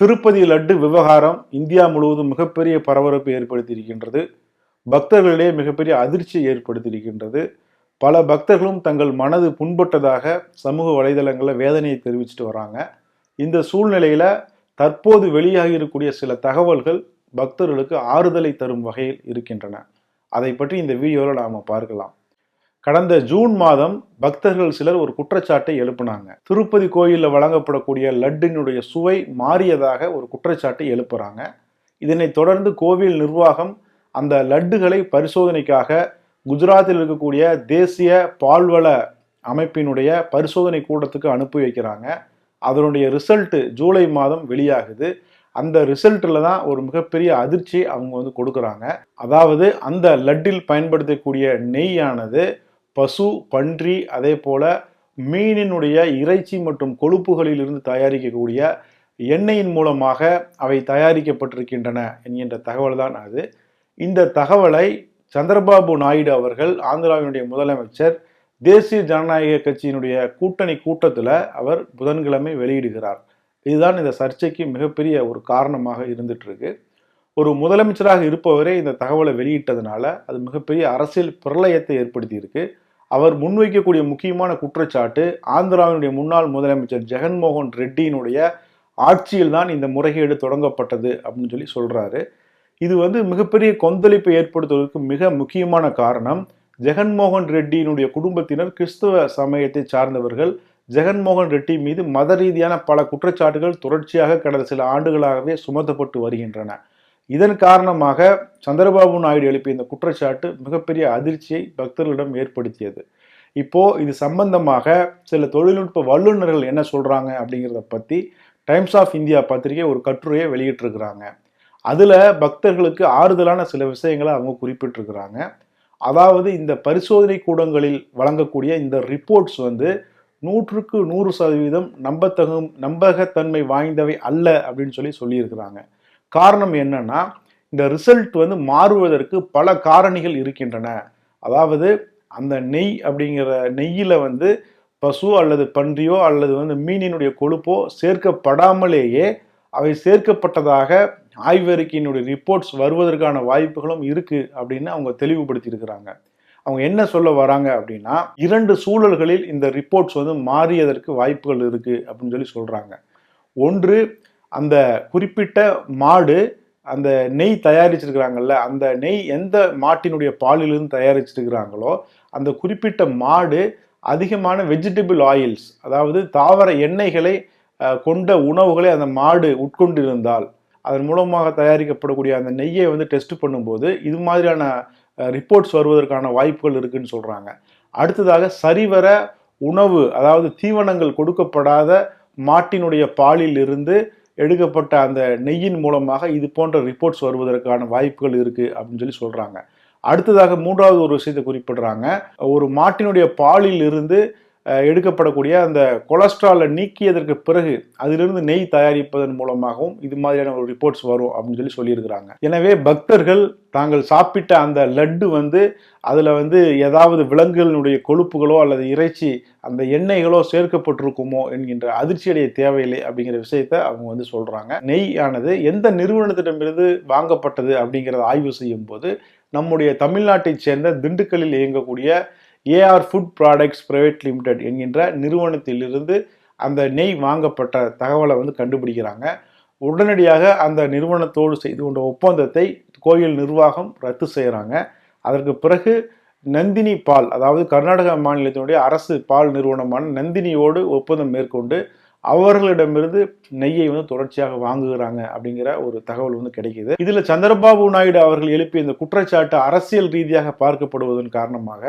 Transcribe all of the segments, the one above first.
திருப்பதி லட்டு விவகாரம் இந்தியா முழுவதும் மிகப்பெரிய பரபரப்பை ஏற்படுத்தியிருக்கின்றது. பக்தர்களிடையே மிகப்பெரிய அதிர்ச்சியை ஏற்படுத்தியிருக்கின்றது. பல பக்தர்களும் தங்கள் மனது புண்பட்டதாக சமூக வலைதளங்களில் வேதனையை தெரிவிச்சுட்டு வராங்க. இந்த சூழ்நிலையில் தற்போது வெளியாகி இருக்கக்கூடிய சில தகவல்கள் பக்தர்களுக்கு ஆறுதலை தரும் வகையில் இருக்கின்றன. அதை பற்றி இந்த வீடியோவில் நாம் பார்க்கலாம். கடந்த ஜூன் மாதம் பக்தர்கள் சிலர் ஒரு குற்றச்சாட்டை எழுப்புனாங்க. திருப்பதி கோயிலில் வழங்கப்படக்கூடிய லட்டினுடைய சுவை மாறியதாக ஒரு குற்றச்சாட்டை எழுப்புறாங்க. இதனைத் தொடர்ந்து கோவில் நிர்வாகம் அந்த லட்டுகளை பரிசோதனைக்காக குஜராத்தில் இருக்கக்கூடிய தேசிய பால்வள அமைப்பினுடைய பரிசோதனை கூடத்துக்கு அனுப்பி வைக்கிறாங்க. அதனுடைய ரிசல்ட்டு ஜூலை மாதம் வெளியாகுது. அந்த ரிசல்ட்டில் தான் ஒரு மிகப்பெரிய அதிர்ச்சி அவங்க வந்து கொடுக்குறாங்க. அதாவது அந்த லட்டில் பயன்படுத்தக்கூடிய நெய்யானது பசு பன்றி அதே போல மீனினுடைய இறைச்சி மற்றும் கொழுப்புகளில் இருந்து தயாரிக்கக்கூடிய எண்ணெயின் மூலமாக அவை தயாரிக்கப்பட்டிருக்கின்றன என்கின்ற தகவல் தான் அது. இந்த தகவலை சந்திரபாபு நாயுடு அவர்கள் ஆந்திராவினுடைய முதலமைச்சர் தேசிய ஜனநாயக கட்சியினுடைய கூட்டணி கூட்டத்தில் அவர் புதன்கிழமை வெளியிடுகிறார். இதுதான் இந்த சர்ச்சைக்கு மிகப்பெரிய ஒரு காரணமாக இருந்துட்டு இருக்கு. ஒரு முதலமைச்சராக இருப்பவரே இந்த தகவலை வெளியிட்டதுனால அது மிகப்பெரிய அரசியல் பிரளயத்தை ஏற்படுத்தியிருக்கு. அவர் முன்வைக்கக்கூடிய முக்கியமான குற்றச்சாட்டு ஆந்திராவினுடைய முன்னாள் முதலமைச்சர் ஜெகன்மோகன் ரெட்டியினுடைய ஆட்சியில் தான் இந்த முறைகேடு தொடங்கப்பட்டது அப்படின்னு சொல்லி சொல்கிறாரு இது வந்து மிகப்பெரிய கொந்தளிப்பை ஏற்படுத்துவதற்கு மிக முக்கியமான காரணம் ஜெகன்மோகன் ரெட்டியினுடைய குடும்பத்தினர் கிறிஸ்தவ சமயத்தை சார்ந்தவர்கள் ஜெகன்மோகன் ரெட்டி மீது மத ரீதியான பல குற்றச்சாட்டுகள் தொடர்ச்சியாக கடந்த சில ஆண்டுகளாகவே சுமத்தப்பட்டு வருகின்றன. இதன் காரணமாக சந்திரபாபு நாயுடு எழுப்பிய இந்த குற்றச்சாட்டு மிகப்பெரிய அதிர்ச்சியை பக்தர்களிடம் ஏற்படுத்தியது. இப்போ இது சம்பந்தமாக சில தொழில்நுட்ப வல்லுநர்கள் என்ன சொல்றாங்க அப்படிங்கிறத பத்தி டைம்ஸ் ஆஃப் இந்தியா பத்திரிகை ஒரு கட்டுரையை வெளியிட்டிருக்கிறாங்க. அதுல பக்தர்களுக்கு ஆறுதலான சில விஷயங்களை அவங்க குறிப்பிட்டிருக்கிறாங்க. அதாவது இந்த பரிசோதனை கூடங்களில் வழங்கக்கூடிய இந்த ரிப்போர்ட்ஸ் வந்து நூற்றுக்கு நூறு சதவீதம் நம்பத்தகும் நம்பகத்தன்மை வாய்ந்தவை அல்ல அப்படின்னு சொல்லி சொல்லியிருக்கிறாங்க. காரணம் என்னன்னா இந்த ரிசல்ட் வந்து மாறுவதற்கு பல காரணிகள் இருக்கின்றன. அதாவது அந்த நெய் அப்படிங்கிற நெய்யில் வந்து பசு அல்லது பன்றியோ அல்லது வந்து மீனினுடைய கொழுப்போ சேர்க்கப்படாமலேயே அவை சேர்க்கப்பட்டதாக ஆய்வறிக்கையினுடைய ரிப்போர்ட்ஸ் வருவதற்கான வாய்ப்புகளும் இருக்குது அப்படின்னு அவங்க தெளிவுபடுத்தியிருக்கிறாங்க. அவங்க என்ன சொல்ல வராங்க அப்படின்னா இரண்டு சூழல்களில் இந்த ரிப்போர்ட்ஸ் வந்து மாறியதற்கு வாய்ப்புகள் இருக்குது அப்படின்னு சொல்லி சொல்கிறாங்க ஒன்று அந்த குறிப்பிட்ட மாடு அந்த நெய் தயாரிச்சிருக்கிறாங்கல்ல அந்த நெய் எந்த மாட்டினுடைய பாலிலிருந்து தயாரிச்சிருக்கிறாங்களோ அந்த குறிப்பிட்ட மாடு அதிகமான வெஜிடபிள் ஆயில்ஸ் அதாவது தாவர எண்ணெய்களை கொண்ட உணவுகளை அந்த மாடு உட்கொண்டிருந்தால் அதன் மூலமாக தயாரிக்கப்படக்கூடிய அந்த நெய்யை வந்து டெஸ்ட் பண்ணும்போது இது மாதிரியான ரிப்போர்ட்ஸ் வருவதற்கான வாய்ப்புகள் இருக்குன்னு சொல்கிறாங்க அடுத்ததாக சரிவர உணவு அதாவது தீவனங்கள் கொடுக்கப்படாத மாட்டினுடைய பாலில் இருந்து எடுக்கப்பட்ட அந்த நெய்யின் மூலமாக இது போன்ற ரிப்போர்ட்ஸ் வருவதற்கான வாய்ப்புகள் இருக்குது அப்படின்னு சொல்லி சொல்கிறாங்க அடுத்ததாக மூன்றாவது ஒரு விஷயத்தை குறிப்பிடுறாங்க. ஒரு மாட்டினுடைய பாலில் இருந்து எடுக்கப்படக்கூடிய அந்த கொலஸ்ட்ராலை நீக்கியதற்கு பிறகு அதிலிருந்து நெய் தயாரிப்பதன் மூலமாகவும் இது மாதிரியான ஒரு ரிப்போர்ட்ஸ் வரும் அப்படின்னு சொல்லி சொல்லியிருக்கிறாங்க. எனவே பக்தர்கள் தாங்கள் சாப்பிட்ட அந்த லட்டு வந்து அதில் வந்து ஏதாவது விலங்குகளினுடைய கொழுப்புகளோ அல்லது இறைச்சி அந்த எண்ணெய்களோ சேர்க்கப்பட்டிருக்குமோ என்கின்ற அதிர்ச்சியடைய தேவையில்லை அப்படிங்கிற விஷயத்த அவங்க வந்து சொல்கிறாங்க நெய் ஆனது எந்த நிறுவனத்திடமிருந்து வாங்கப்பட்டது அப்படிங்கிறத ஆய்வு செய்யும் போது நம்முடைய தமிழ்நாட்டை சேர்ந்த திண்டுக்கல்லில் இயங்கக்கூடிய AR food products private limited என்கின்ற நிறுவனத்திலிருந்து அந்த நெய் வாங்கப்பட்ட தகவலை வந்து கண்டுபிடிக்கிறாங்க. உடனடியாக அந்த நிறுவனத்தோடு செய்து கொண்ட ஒப்பந்தத்தை கோயில் நிர்வாகம் ரத்து செய்கிறாங்க அதற்கு பிறகு நந்தினி பால் அதாவது கர்நாடக மாநிலத்தினுடைய அரசு பால் நிறுவனமான நந்தினியோடு ஒப்பந்தம் மேற்கொண்டு அவர்களிடமிருந்து நெய்யை வந்து தொடர்ச்சியாக வாங்குகிறாங்க அப்படிங்கிற ஒரு தகவல் வந்து கிடைக்கிது. இதுல சந்திரபாபு நாயுடு அவர்கள் எழுப்பிய இந்த குற்றச்சாட்டு அரசியல் ரீதியாக பார்க்கப்படுவதன் காரணமாக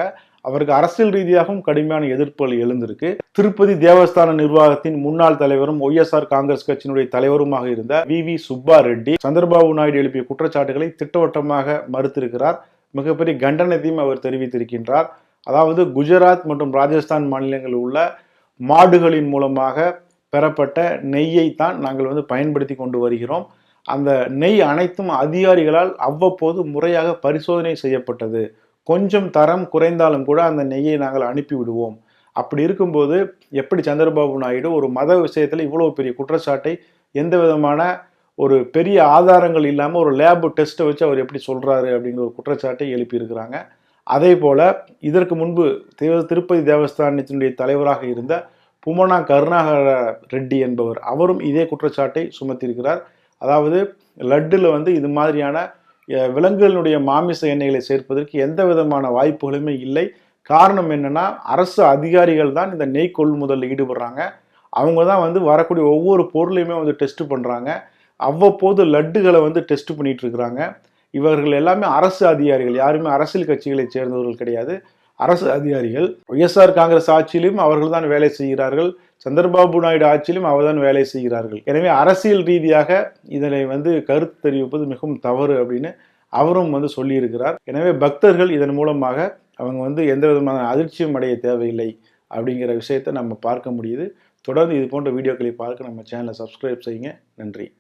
அவருக்கு அரசியல் ரீதியாகவும் கடுமையான எதிர்ப்புகள் எழுந்திருக்கு. திருப்பதி தேவஸ்தான நிர்வாகத்தின் முன்னாள் தலைவரும் ஒய்எஸ்ஆர் காங்கிரஸ் கட்சியினுடைய தலைவருமாக இருந்த வி வி சுப்பா ரெட்டி சந்திரபாபு நாயுடு எழுப்பிய குற்றச்சாட்டுகளை திட்டவட்டமாக மறுத்திருக்கிறார். மிகப்பெரிய கண்டனத்தையும் அவர் தெரிவித்திருக்கின்றார். அதாவது குஜராத் மற்றும் ராஜஸ்தான் மாநிலங்களில் உள்ள மாடுகளின் மூலமாக பெறப்பட்ட நெய்யை தான் நாங்கள் வந்து பயன்படுத்தி கொண்டு வருகிறோம். அந்த நெய் அனைத்தும் அதிகாரிகளால் அவ்வப்போது முறையாக பரிசோதனை செய்யப்பட்டது. கொஞ்சம் தரம் குறைந்தாலும் கூட அந்த நெய்யை நாங்கள் அனுப்பி விடுவோம். அப்படி இருக்கும்போது எப்படி சந்திரபாபு நாயுடு ஒரு மத விஷயத்தில் இவ்வளோ பெரிய குற்றச்சாட்டை எந்த விதமான ஒரு பெரிய ஆதாரங்கள் இல்லாமல் ஒரு லேபு டெஸ்ட்டை வச்சு அவர் எப்படி சொல்கிறாரு அப்படிங்கிற ஒரு குற்றச்சாட்டை எழுப்பியிருக்கிறாங்க. அதே போல் இதற்கு முன்பு தேவ திருப்பதி தேவஸ்தானத்தினுடைய தலைவராக இருந்த புமனா கருணாகர ரெட்டி என்பவர் அவரும் இதே குற்றச்சாட்டை சுமத்தியிருக்கிறார். அதாவது லட்டில் வந்து இது மாதிரியான விலங்குகளினுடைய மாமிச எண்ணெய்களை சேர்ப்பதற்கு எந்த விதமான வாய்ப்புகளுமே இல்லை. காரணம் என்னன்னா அரசு அதிகாரிகள் தான் இந்த நெய் கொள்முதலில் ஈடுபடுறாங்க. அவங்க தான் வந்து வரக்கூடிய ஒவ்வொரு பொருளையுமே வந்து டெஸ்ட் பண்ணுறாங்க அவ்வப்போது லட்டுகளை வந்து டெஸ்ட் பண்ணிகிட்டு இருக்கிறாங்க. இவர்கள் எல்லாமே அரசு அதிகாரிகள் யாருமே அரசியல் கட்சிகளை சேர்ந்தவர்கள் கிடையாது. அரசு அதிகாரிகள் ஒய்எஸ்ஆர் காங்கிரஸ் ஆட்சியிலும் அவர்கள் தான் வேலை செய்கிறார்கள். சந்திரபாபு நாயுடு ஆட்சியிலும் அவர்தான் வேலை செய்கிறார்கள். எனவே அரசியல் ரீதியாக இதனை வந்து கருத்து தெரிவிப்பது மிகவும் தவறு அப்படின்னு அவரும் வந்து சொல்லியிருக்கிறார். எனவே பக்தர்கள் இதன் மூலமாக அவங்க வந்து எந்த விதமான அதிர்ச்சியும் அடைய தேவையில்லை அப்படிங்கிற விஷயத்தை நம்ம பார்க்க முடியுது. தொடர்ந்து இது போன்ற வீடியோக்களை பார்க்க நம்ம சேனலை சப்ஸ்கிரைப் செய்யுங்க. நன்றி.